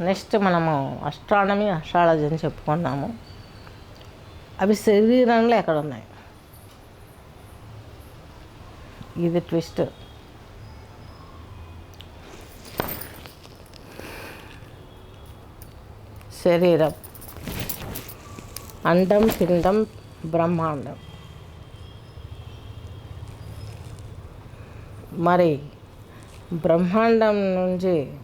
Next మనము astronomy astrology అని చెప్పుకున్నాము. అవి శరీరంలో ఎక్కడ ఉన్నాయి ఇది ట్విస్ట్. శరీరం. అండం పిండం బ్రహ్మాండం. మరి బ్రహ్మాండం నుంచి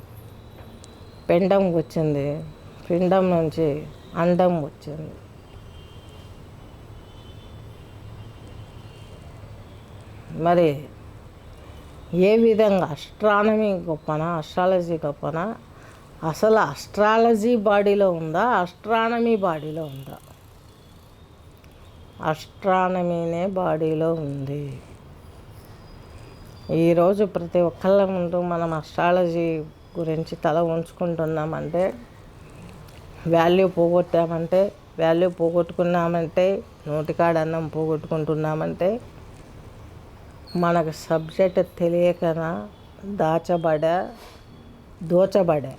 పిండం వచ్చింది. పిండం నుంచి అండం వచ్చింది. మరి ఏ విధంగా అస్ట్రానమీ గొప్పనా అస్ట్రాలజీ గొప్పనా? అసలు అస్ట్రాలజీ బాడీలో ఉందా? అస్ట్రానమీ బాడీలో ఉందా? అస్ట్రానమీనే బాడీలో ఉంది. ఈరోజు ప్రతి ఒక్కళ్ళ ముందు మనం అస్ట్రాలజీ గురించి తల ఉంచుకుంటున్నామంటే వాల్యూ పోగొట్టామంటే వాల్యూ పోగొట్టుకున్నామంటే నోటికాడ అన్నం పోగొట్టుకుంటున్నామంటే మనకు సబ్జెక్ట్ తెలియకనా దాచబడ దోచబడ.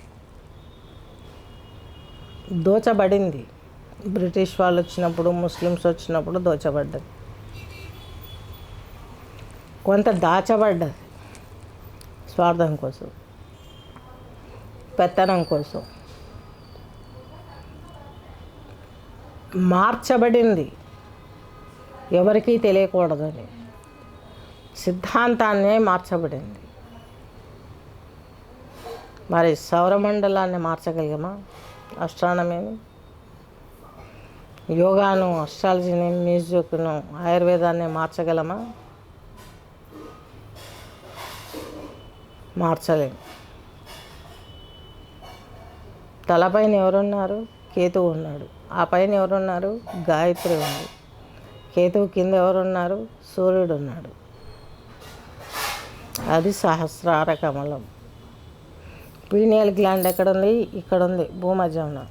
దోచబడింది. బ్రిటిష్ వాళ్ళు వచ్చినప్పుడు ముస్లిమ్స్ వచ్చినప్పుడు దోచబడ్డది. కొంత దాచబడ్డది స్వార్థం కోసం. పెత్తనం కోసం. మార్చబడింది. ఎవరికీ తెలియకూడదని. సిద్ధాంతాన్నే మార్చబడింది. మరి సౌరమండలాన్ని మార్చగలిగామా? అస్ట్రానమీని యోగాను అస్ట్రాలజీని మ్యూజిక్ను ఆయుర్వేదాన్ని మార్చగలమా? మార్చలేము తలపైన ఎవరున్నారు? కేతువు ఉన్నాడు. ఆ పైన ఎవరున్నారు? గాయత్రి ఉంది. కేతువు కింద ఎవరున్నారు? సూర్యుడు ఉన్నాడు. అది సహస్రార కమలం. పీనియల్ గ్లాండ్ ఎక్కడ ఉంది ఇక్కడ ఉంది భూమధ్యంలో.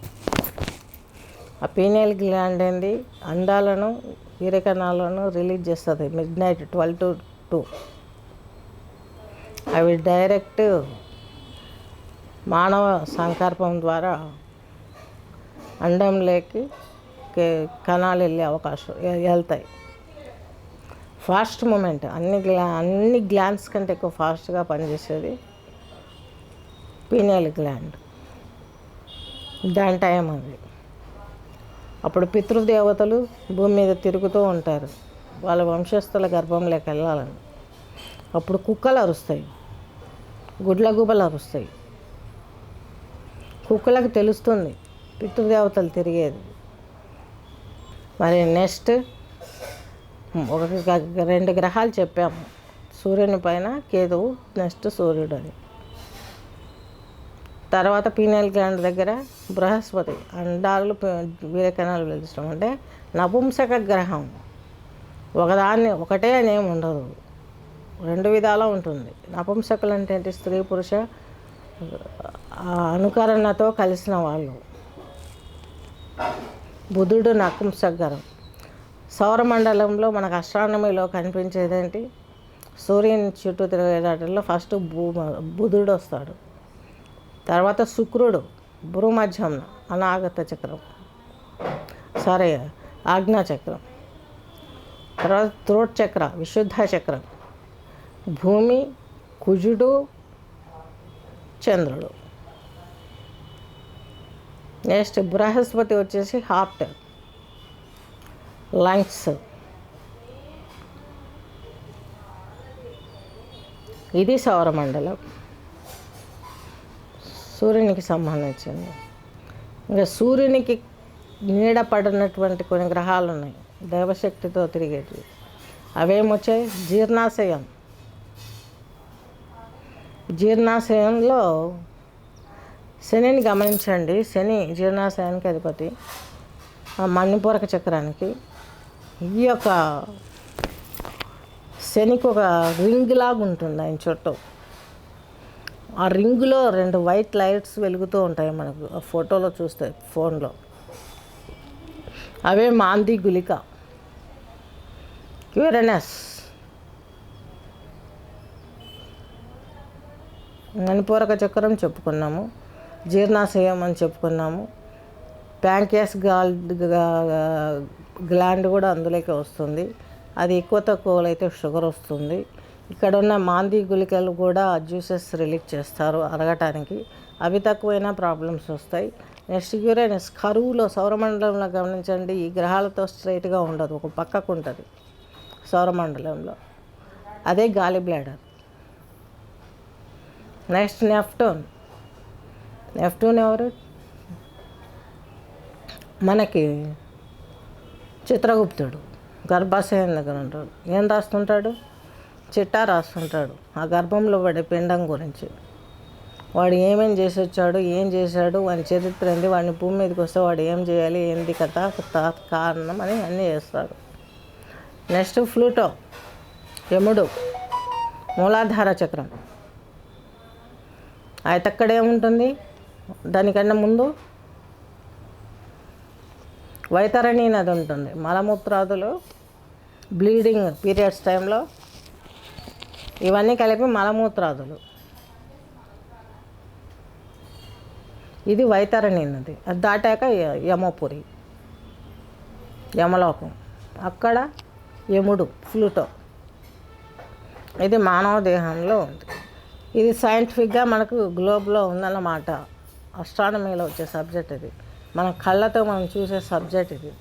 ఆ పీనియల్ గ్లాండ్ ఏంది? అండాలను వీరకణాలను రిలీజ్ చేస్తుంది. Midnight twelve to two. అవి డైరెక్ట్ మానవ సంకల్పం ద్వారా అండంలోకి కణాలు వెళ్ళే అవకాశం వెళ్తాయి. ఫాస్ట్ మూమెంట్ అన్ని గ్లా అన్ని గ్లాండ్స్ కంటే ఎక్కువ ఫాస్ట్గా పనిచేసేది పీనియల్ గ్లాండ్. దాని టైం అది. అప్పుడు పితృదేవతలు భూమి మీద తిరుగుతూ ఉంటారు. వాళ్ళ వంశస్థుల గర్భంలోకి వెళ్ళాలని. అప్పుడు కుక్కలు అరుస్తాయి. గుడ్ల గుబలు అరుస్తాయి. కుక్కలకు తెలుస్తుంది. పితృదేవతలు తిరిగేది. మరి నెక్స్ట్ ఒక రెండు గ్రహాలు చెప్పాము. సూర్యుని పైన కేతువు నెక్స్ట్ సూర్యుడు అని. తర్వాత పీనల్ గ్లాండ్ దగ్గర బృహస్పతి అండాలు వీరకణాలు పిలుస్తాం అంటే నపుంసక గ్రహం. ఒకదాన్ని ఒకటే అనేమి ఉండదు. రెండు విధాలా ఉంటుంది. నపుంసకులు అంటే స్త్రీ పురుష అనుకరణతో కలిసిన వాళ్ళు. బుధుడు నకుంసగరం సౌరమండలంలో మనకు అస్ట్రానమీలో కనిపించేదేంటి? సూర్యుని చుట్టూ తిరిగేటట్లో ఫస్ట్ భూ బుధుడు వస్తాడు. తర్వాత శుక్రుడు భూమధ్యం అనాగత చక్రం. సారీ ఆజ్ఞా చక్రం. తర్వాత త్రోట్ చక్ర విశుద్ధ చక్రం. భూమి కుజుడు చంద్రుడు. నెక్స్ట్ బృహస్పతి వచ్చేసి హార్ట్. లంగ్స్. ఇది సౌరమండలం. సూర్యునికి సంబంధించింది. ఇంకా సూర్యునికి నీడ పడినటువంటి కొన్ని గ్రహాలు ఉన్నాయి. దైవశక్తితో తిరిగేటివి. అవేమొచ్చాయి జీర్ణాశయం. జీర్ణాశయంలో శనిని గమనించండి. శని జీర్ణాశయానికి అధిపతి. ఆ మణిపూరక చక్రానికి. ఈ యొక్క శనికి ఒక రింగ్ లాగా ఉంటుంది ఆయన చుట్టూ. ఆ రింగులో రెండు వైట్ లైట్స్ వెలుగుతూ ఉంటాయి మనకు. ఆ ఫోటోలో చూస్తే ఫోన్లో. అవే మాంది గులిక క్యూరనస్ మణిపూరక చక్రం చెప్పుకున్నాము. జీర్ణాశయం అని చెప్పుకున్నాము. ప్యాంకియాస్ గాల్ గ్లాండ్ కూడా అందులోకి వస్తుంది. అది ఎక్కువ తక్కువలో అయితే షుగర్ వస్తుంది. ఇక్కడ ఉన్న మాంది గుళికలు కూడా జ్యూసెస్ రిలీజ్ చేస్తారు అరగటానికి. అవి తక్కువైనా ప్రాబ్లమ్స్ వస్తాయి. నెక్స్ట్ యూరేనస్ కరువులో సౌరమండలంలో గమనించండి. ఈ గ్రహాలతో స్ట్రైట్గా ఉండదు. ఒక పక్కకు ఉంటుంది సౌరమండలంలో. అదే గాలి బ్లాడర్ నెక్స్ట్ నెఫ్టూన్ నెఫ్టూన్ ఎవరు? మనకి చిత్రగుప్తుడు గర్భాశయం దగ్గర ఉంటాడు. ఏం రాస్తుంటాడు? చిట్టా రాస్తుంటాడు. ఆ గర్భంలో పడే పిండం గురించి. వాడు ఏమేమి చేసి వచ్చాడు ఏం చేశాడు వాని చరిత్ర ఏంది వాడిని భూమి మీదకి వస్తే వాడు ఏం చేయాలి ఏంది కథ కారణం అని అన్నీ చేస్తాడు. నెక్స్ట్ ఫ్లూటో యముడు మూలాధార చక్రం. అక్కడ ఏముంటుంది దానికన్నా ముందు వైతరణి నది ఉంటుంది. మలమూత్రాదులు బ్లీడింగ్ పీరియడ్స్ టైంలో ఇవన్నీ కలిపి మలమూత్రాదులు. ఇది వైతరణి నది అది దాటాక యమపురి యమలోకం. అక్కడ యముడు ఫ్లూటో ఇది మానవ దేహంలో ఉంది. ఇది సైంటిఫిక్గా మనకు గ్లోబ్లో ఉందన్నమాట. అస్ట్రానమీలో వచ్చే సబ్జెక్ట్ ఇది. మన కళ్ళతో మనం చూసే సబ్జెక్ట్ ఇది.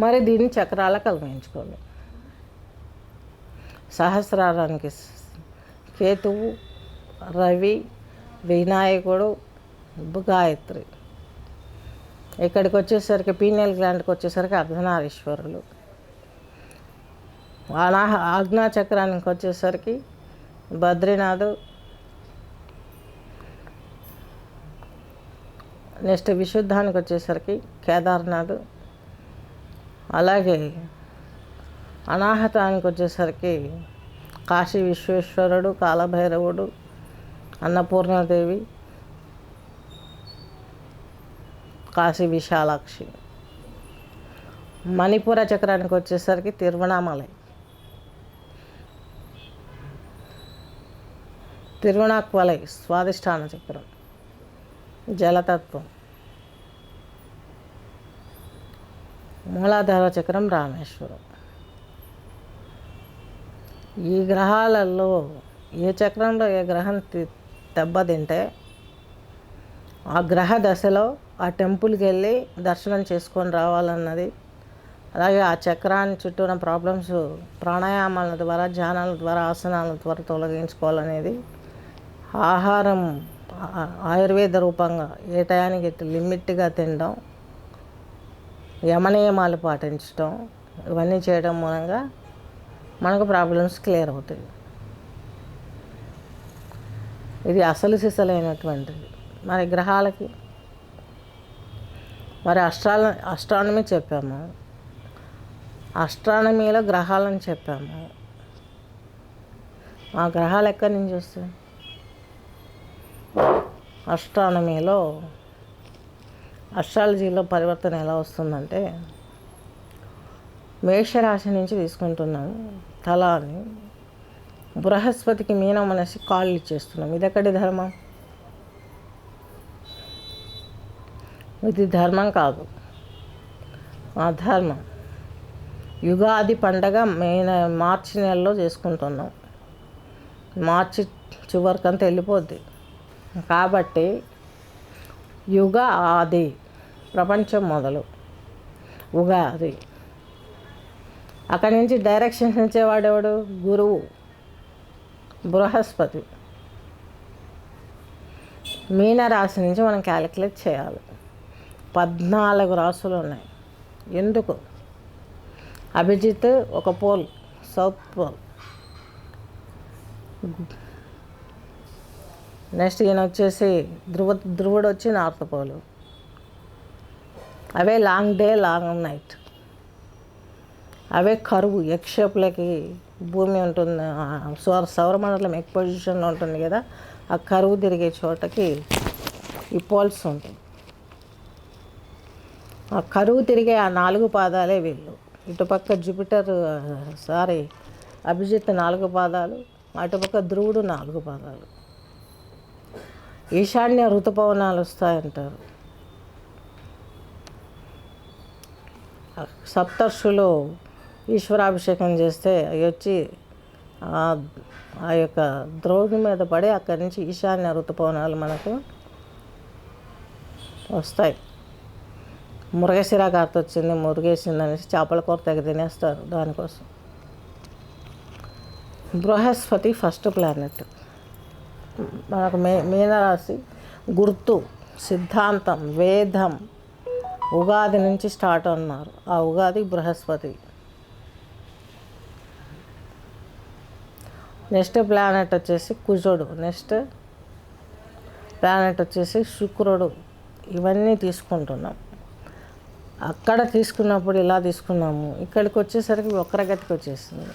మరి దీన్ని చక్రాల కలిగించుకోవాలి సహస్రారానికి కేతువు రవి వినాయకుడు గాయత్రి. ఇక్కడికి వచ్చేసరికి పీనియల్ గ్లాండ్కి వచ్చేసరికి అర్ధనారీశ్వరులు. అనా ఆజ్ఞా చక్రానికి వచ్చేసరికి బద్రీనాథ్. నెక్స్ట్ విశుద్ధానికి వచ్చేసరికి కేదార్నాథ్. అలాగే అనాహతానికి వచ్చేసరికి కాశీ విశ్వేశ్వరుడు కాలభైరవుడు అన్నపూర్ణాదేవి కాశీ విశాలాక్షి. మణిపుర చక్రానికి వచ్చేసరికి తిరువణామలై. తిరుణాక్వలై స్వాదిష్టాన చక్రం జలతత్వం. మూలాధార చక్రం రామేశ్వరం. ఈ గ్రహాలలో ఏ చక్రంలో ఏ గ్రహం దెబ్బతింటే ఆ గ్రహ దశలో ఆ టెంపుల్కి వెళ్ళి దర్శనం చేసుకొని రావాలన్నది. అలాగే ఆ చక్రాన్ని చుట్టూ ఉన్న ప్రాబ్లమ్స్ ప్రాణాయామాల ద్వారా ధ్యానాల ద్వారా ఆసనాల ద్వారా తొలగించుకోవాలనేది ఆహారం ఆయుర్వేద రూపంగా ఏ టయానికి లిమిట్గా తినడం యమనియమాలు పాటించడం ఇవన్నీ చేయడం మూలంగా మనకు ప్రాబ్లమ్స్ క్లియర్ అవుతాయి. ఇది అసలు సిసలైనటువంటిది. మరి గ్రహాలకి మరి అస్ట్రాల అస్ట్రానమీ చెప్పాము. అస్ట్రానమీలో గ్రహాలను చెప్పాము. ఆ గ్రహాలు ఎక్కడి నుంచి వస్తాయి? అస్ట్రానమీలో అస్ట్రాలజీలో పరివర్తన ఎలా వస్తుందంటే మేషరాశి నుంచి తీసుకుంటున్నాను తల అని. బృహస్పతికి మీనం అనేసి కాళ్ళు ఇచ్చేస్తున్నాం. ఇది ఎక్కడి ధర్మం? ఇది ధర్మం కాదు. అధర్మం యుగాది పండగ మే మార్చి నెలలో చేసుకుంటున్నాం. మార్చి చివరికంతా వెళ్ళిపోద్ది కాబట్టి యుగ ఆది ప్రపంచం మొదలు. ఉగాది. అక్కడి నుంచి డైరెక్షన్స్ ఇచ్చేవాడెవడు గురువు. బృహస్పతి. మీన రాశి నుంచి మనం క్యాలిక్యులేట్ చేయాలి. పద్నాలుగు రాసులు ఉన్నాయి. ఎందుకు? అభిజిత్ ఒక పోల్ సౌత్ పోల్. నెక్స్ట్ ఈయన వచ్చేసి ధ్రువ ధ్రువుడు వచ్చి నార్త్ పోలు అవే లాంగ్ డే లాంగ్ నైట్ అవే కరువు ఎక్షేపులకి భూమి ఉంటుంది సౌర సౌరమండలం ఎక్ పొజిషన్లో ఉంటుంది కదా ఆ కరువు తిరిగే చోటకి ఈ పోల్స్ ఉంటాయి. ఆ కరువు తిరిగే ఆ నాలుగు పాదాలే వీళ్ళు. ఇటుపక్క జూపిటర్ సారీ అభిజిత్ నాలుగు పాదాలు అటుపక్క ధ్రువుడు నాలుగు పాదాలు. ఈశాన్య ఋతుపవనాలు వస్తాయంటారు. సప్తర్షులు ఈశ్వరాభిషేకం చేస్తే అవి వచ్చి ఆ- యొక్క ద్రోణి మీద పడి అక్కడి నుంచి ఈశాన్య ఋతుపవనాలు మనకు వస్తాయి. మురగశిరా కార్త వచ్చింది మురిగేసింది అనేసి చేపల కూర తెగ తినేస్తారు దానికోసం. బృహస్పతి ఫస్ట్ ప్లానెట్. మనకు మే మీనరాశి గుర్తు సిద్ధాంతం వేదం ఉగాది నుంచి స్టార్ట్ అన్నారు. ఆ ఉగాది బృహస్పతి. నెక్స్ట్ ప్లానెట్ వచ్చేసి కుజుడు. నెక్స్ట్ ప్లానెట్ వచ్చేసి శుక్రుడు. ఇవన్నీ తీసుకుంటున్నాం. అక్కడ తీసుకున్నప్పుడు ఇలా తీసుకున్నాము. ఇక్కడికి వచ్చేసరికి వక్రగతికి వచ్చేసింది.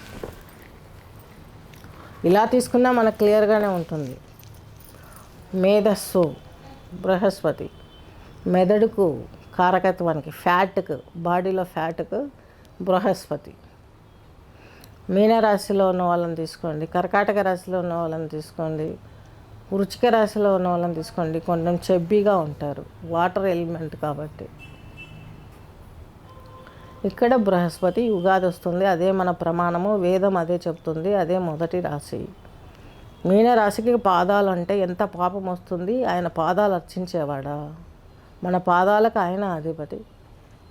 ఇలా తీసుకున్నా మనకు క్లియర్గానే ఉంటుంది. మేధస్సు బృహస్పతి. మెదడుకు కారకత్వానికి ఫ్యాట్కు బాడీలో ఫ్యాట్కు బృహస్పతి. మీనరాశిలో ఉన్న వాళ్ళని తీసుకోండి కర్కాటక రాశిలో ఉన్న వాళ్ళని తీసుకోండి వృచ్చిక రాశిలో ఉన్న వాళ్ళని తీసుకోండి. కొంచెం చెబ్బీగా ఉంటారు వాటర్ ఎలిమెంట్ కాబట్టి. ఇక్కడ బృహస్పతి ఉగాది వస్తుంది అదే మన ప్రమాణము వేదం అదే చెప్తుంది అదే మొదటి రాశి. మీనరాశికి పాదాలు అంటే ఎంత పాపం వస్తుంది? ఆయన పాదాలు అర్చించేవాడా? మన పాదాలకు ఆయన అధిపతి.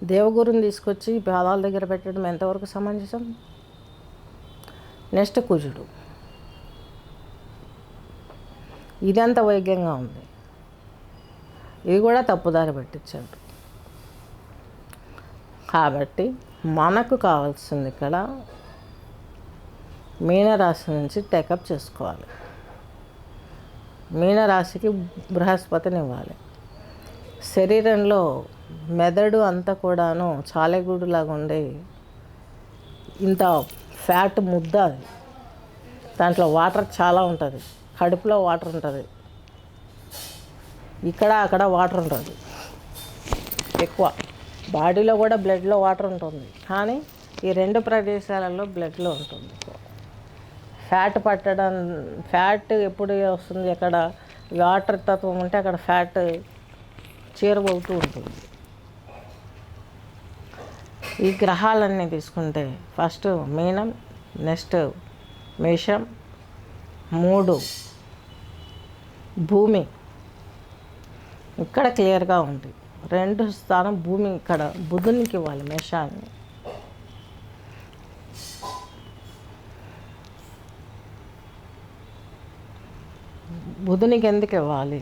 దేవగురుని తీసుకొచ్చి పాదాల దగ్గర పెట్టడం ఎంతవరకు సమంజసం? నెక్స్ట్ కుజుడు. ఇదంత వైద్యంగా ఉంది. ఇది కూడా తప్పుదారి పట్టించాడు. కాబట్టి మనకు కావాల్సింది ఇక్కడ మీనరాశి నుంచి టేకప్ చేసుకోవాలి. మీనరాశికి బృహస్పతిని ఇవ్వాలి. శరీరంలో మెదడు అంతా కూడాను చాలెగూడులాగా ఉండే ఇంత ఫ్యాట్ ముద్ద అది. దాంట్లో వాటర్ చాలా ఉంటుంది. కడుపులో వాటర్ ఉంటుంది. ఇక్కడ అక్కడ వాటర్ ఉంటుంది. ఎక్కువ. బాడీలో కూడా బ్లడ్లో వాటర్ ఉంటుంది. కానీ ఈ రెండు ప్రదేశాలలో బ్లడ్లో ఉంటుంది ఫ్యాట్ పట్టడం ఫ్యాట్ ఎప్పుడు వస్తుంది అక్కడ వాటర్ తత్వం ఉంటే అక్కడ ఫ్యాట్ చేరువవుతూ ఉంటుంది. ఈ గ్రహాలన్నీ తీసుకుంటే ఫస్ట్ మీనం నెక్స్ట్ మేషం మూడు భూమి. ఇక్కడ క్లియర్గా ఉంది. రెండు స్థానం భూమి ఇక్కడ బుధునికి ఇవ్వాలి మేషాన్ని. బుధునికి ఎందుకు ఇవ్వాలి?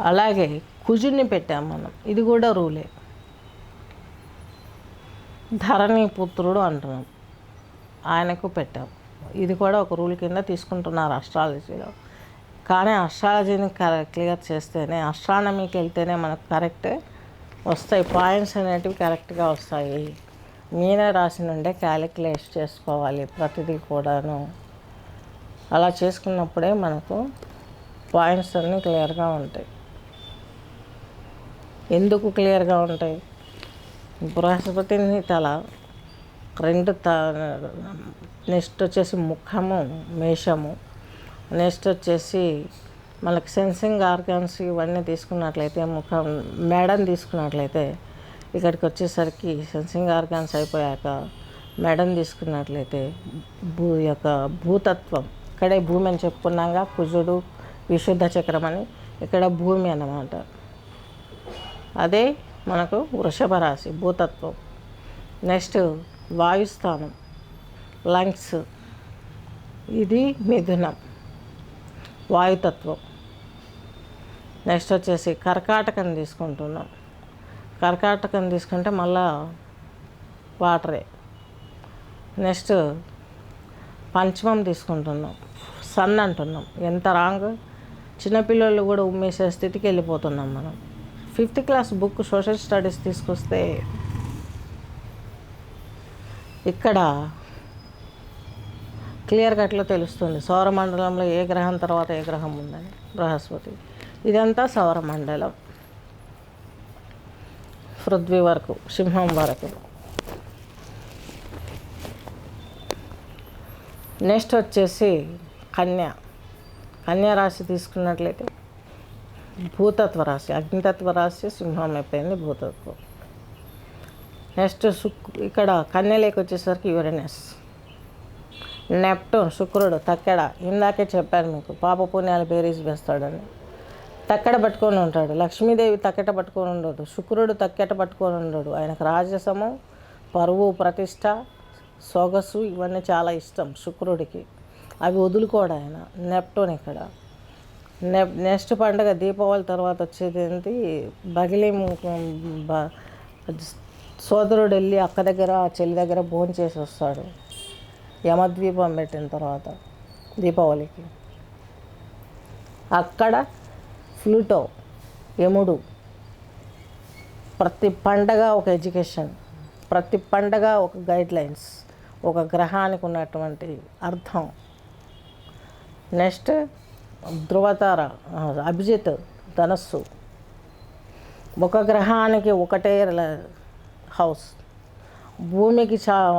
అలాగే కుజుడిని పెట్టాం మనం. ఇది కూడా రూలే. ధరణి పుత్రుడు అంటున్నాం. ఆయనకు పెట్టాం. ఇది కూడా ఒక రూల్ కింద తీసుకుంటున్నారు అస్ట్రాలజీలో కానీ అస్ట్రాలజీని క్లియర్ చేస్తేనే అస్ట్రానమీకి వెళ్తేనే మనకు కరెక్ట్ వస్తాయి. పాయింట్స్ అనేటివి కరెక్ట్గా వస్తాయి. మీనరాశి నుండే క్యాలిక్యులేట్ చేసుకోవాలి ప్రతిదీ కూడాను. అలా చేసుకున్నప్పుడే మనకు పాయింట్స్ అన్నీ క్లియర్గా ఉంటాయి. ఎందుకు క్లియర్గా ఉంటాయి? బృహస్పతిని తల రెండు త నెక్స్ట్ వచ్చేసి ముఖము మేషము నెక్స్ట్ వచ్చేసి మనకు సెన్సింగ్ ఆర్గాన్స్ ఇవన్నీ తీసుకున్నట్లయితే ముఖం మెడని తీసుకున్నట్లయితే ఇక్కడికి వచ్చేసరికి సెన్సింగ్ ఆర్గాన్స్ అయిపోయాక మెడను తీసుకున్నట్లయితే భూ యొక్క భూతత్వం ఇక్కడే భూమి అని చెప్పుకున్నాగా కుజుడు విశుద్ధ చక్రం అని ఇక్కడ భూమి అన్నమాట. అదే మనకు వృషభ రాశి భూతత్వం. నెక్స్ట్ వాయుస్థానం లంగ్స్. ఇది మిథునం వాయుతత్వం. నెక్స్ట్ వచ్చేసి కర్కాటకం తీసుకుంటున్నాం. కర్కాటకం తీసుకుంటే మళ్ళా వాటరే. నెక్స్ట్ పంచమం తీసుకుంటున్నాం. సన్ అంటున్నాం. ఎంత రాంగ్? చిన్నపిల్లలు కూడా ఉమ్మేసే స్థితికి వెళ్ళిపోతున్నాం మనం. Fifth class book social studies తీసుకొస్తే ఇక్కడ క్లియర్ కట్లో తెలుస్తుంది. సౌరమండలంలో ఏ గ్రహం తర్వాత ఏ గ్రహం ఉందని బృహస్పతి. ఇదంతా సౌరమండలం. పృథ్వీ వరకు సింహం వరకు. నెక్స్ట్ వచ్చేసి కన్య. కన్యా రాశి తీసుకున్నట్లయితే భూతత్వ రాశి అగ్నితత్వ రాశి సింహం అయిపోయింది భూతత్వం. నెక్స్ట్ శుక్ ఇక్కడ కన్యలేకి వచ్చేసరికి యురేనస్. నెప్టూన్ శుక్రుడు తక్కెడ ఇందాకే చెప్పాను మీకు పాప పుణ్యాలు బేరీస్ వేస్తాడని. తక్కెడ పట్టుకొని ఉంటాడు. లక్ష్మీదేవి తక్కెట పట్టుకొని ఉండదు. శుక్రుడు తక్కెట పట్టుకొని ఉండడు. ఆయనకు రాజసము పరువు ప్రతిష్ట సొగసు ఇవన్నీ చాలా ఇష్టం శుక్రుడికి. అవి వదులుకోడు ఆయన. నెప్టూన్ ఇక్కడ. నె నెక్స్ట్ పండుగ దీపావళి తర్వాత వచ్చేది ఏంటి? బగిలి సోదరుడు వెళ్ళి అక్క దగ్గర చెల్లి దగ్గర భోజనం చేసి వస్తాడు. యమద్వీపం పెట్టిన తర్వాత దీపావళికి. అక్కడ ఫ్లూటో యముడు. ప్రతి పండగ ఒక ఎడ్యుకేషన్ ప్రతి పండగ ఒక గైడ్ లైన్స్ ఒక గ్రహానికి ఉన్నటువంటి అర్థం. నెక్స్ట్ ధృవతార అభిజిత్ ధనస్సు. ఒక గ్రహానికి ఒకటే ల- హౌస్. భూమికి చా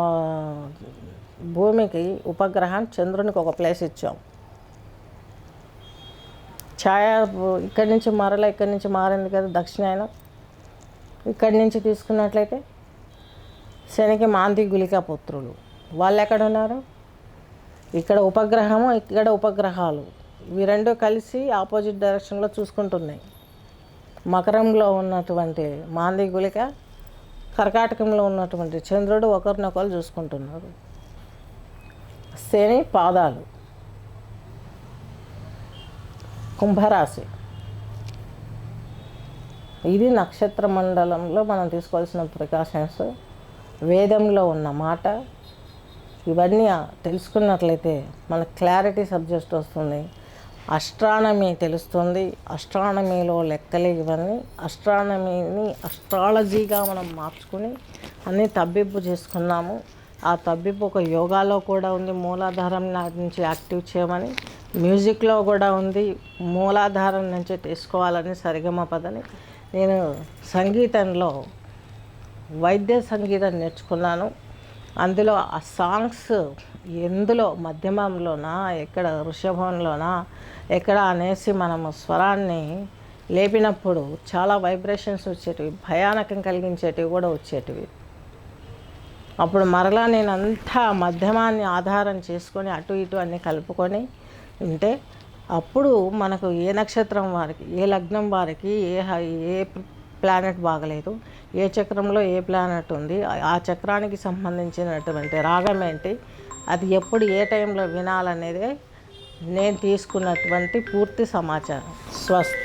భూమికి ఉపగ్రహం చంద్రునికి ఒక ప్లేస్ ఇచ్చాం. ఛాయ ఇక్కడి నుంచి మరలా ఇక్కడి నుంచి మారింది కదా దక్షిణాయనం. ఇక్కడి నుంచి తీసుకున్నట్లయితే శనికి మాంతి గులికా పుత్రులు వాళ్ళు ఎక్కడ ఉన్నారు? ఇక్కడ ఉపగ్రహము ఇక్కడ ఉపగ్రహాలు. ఇవి రెండు కలిసి ఆపోజిట్ డైరెక్షన్లో చూసుకుంటున్నాయి. మకరంలో ఉన్నటువంటి మాంది గులిక కర్కాటకంలో ఉన్నటువంటి చంద్రుడు ఒకరినొకరు చూసుకుంటున్నారు. శని పాదాలు. కుంభరాశి. ఇది నక్షత్ర మండలంలో మనం తీసుకోవాల్సిన ప్రికాషన్స్. వేదంలో ఉన్న మాట. ఇవన్నీ తెలుసుకున్నట్లయితే మన క్లారిటీ సబ్జెక్ట్ వస్తుంది. అస్ట్రానమీ తెలుస్తుంది. అస్ట్రానమీలో లెక్కలు ఇవన్నీ. అస్ట్రానమీని అస్ట్రాలజీగా మనం మార్చుకుని అన్నీ తబ్బింపు చేసుకున్నాము. ఆ తబ్బిబ్బు ఒక యోగాలో కూడా ఉంది. మూలాధారం నా- నుంచి యాక్టివ్ చేయమని మ్యూజిక్లో కూడా ఉంది. మూలాధారం నుంచి తీసుకోవాలని సరిగమ పదని నేను సంగీతంలో వైద్య సంగీతం నేర్చుకున్నాను. అందులో ఆ సాంగ్స్ ఎందులో మధ్యమంలోనా ఎక్కడ వృషభంలోనా ఎక్కడ అనేసి మనము స్వరాన్ని లేపినప్పుడు చాలా వైబ్రేషన్స్ వచ్చేటివి భయానకం కలిగించేటివి కూడా వచ్చేటివి. అప్పుడు మరలా నేను అంతా మధ్యమాన్ని ఆధారం చేసుకొని అటు ఇటు అన్నీ కలుపుకొని ఉంటే అప్పుడు మనకు ఏ నక్షత్రం వారికి ఏ లగ్నం వారికి ఏ హ- ఏ ప్లానెట్ బాగలేదు. ఏ చక్రంలో ఏ ప్లానెట్ ఉంది ఆ- చక్రానికి సంబంధించినటువంటి రాగం ఏంటి అది ఎప్పుడు ఏ టైంలో వినాలనేదే నేను తీసుకున్నటువంటి పూర్తి సమాచారం. స్వస్తి.